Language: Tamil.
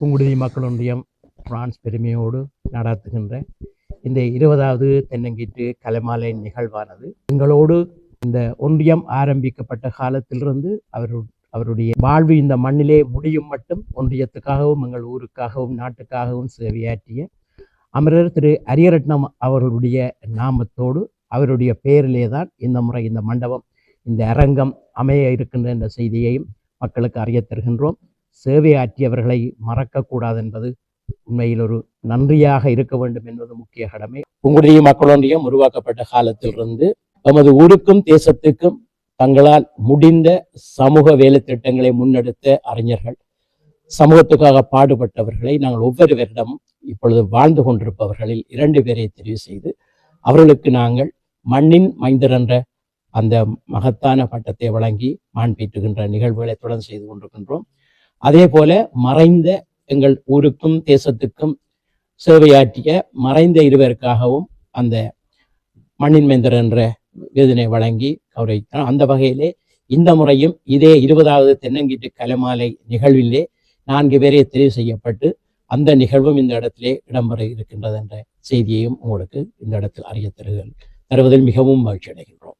புங்குடுதி மக்கள் ஒன்றியம் பிரான்ஸ் பெருமையோடு நடத்துகின்ற இந்த இருபதாவது தென்னங்கீற்று கலைமாலை நிகழ்வானது. எங்களோடு இந்த ஒன்றியம் ஆரம்பிக்கப்பட்ட காலத்திலிருந்து அவர் அவருடைய வாழ்வு இந்த மண்ணிலே முடியும் மட்டும் ஒன்றியத்துக்காகவும் எங்கள் ஊருக்காகவும் நாட்டுக்காகவும் சேவையாற்றிய அமரர் திரு அரியரட்னம் அவர்களுடைய நாமத்தோடு அவருடைய பெயரிலே தான் இந்த முறை இந்த மண்டபம் இந்த அரங்கம் அமைய இருக்கின்ற என்ற செய்தியையும் மக்களுக்கு அறிய தருகின்றோம். சேவை ஆற்றியவர்களை மறக்கக்கூடாது என்பது உண்மையில் ஒரு நன்றியாக இருக்க வேண்டும் என்பது முக்கிய கடமை. உங்களுடைய மக்களொன்றியம் உருவாக்கப்பட்ட காலத்திலிருந்து நமது ஊருக்கும் தேசத்துக்கும் தங்களால் முடிந்த சமூக வேலை திட்டங்களை முன்னெடுத்த அறிஞர்கள் சமூகத்துக்காக பாடுபட்டவர்களை நாங்கள் ஒவ்வொரு வருடமும் இப்பொழுது வாழ்ந்து கொண்டிருப்பவர்களில் இரண்டு பேரை தெரிவு செய்து அவர்களுக்கு நாங்கள் மண்ணின் மைந்தர் என்ற அந்த மகத்தான பட்டத்தை வழங்கி மாண்பீட்டுகின்ற நிகழ்வுகளை தொடர்ந்து செய்து கொண்டிருக்கின்றோம். அதே போல மறைந்த எங்கள் ஊருக்கும் தேசத்துக்கும் சேவையாற்றிய மறைந்த இருவருக்காகவும் அந்த மண்ணின் மைந்தர் என்ற விருதினை வழங்கி கௌரவித்தார் அந்த வகையிலே இந்த முறையும் இதே இருபதாவது தென்னங்கீட்டு கலைமாலை நிகழ்விலே நான்கு பேரே தெரிவு செய்யப்பட்டு அந்த நிகழ்வும் இந்த இடத்திலே இடம்பெற இருக்கின்றது என்ற செய்தியையும் உங்களுக்கு இந்த இடத்தில் அறிய தருவதில் மிகவும் மகிழ்ச்சி அடைகின்றோம்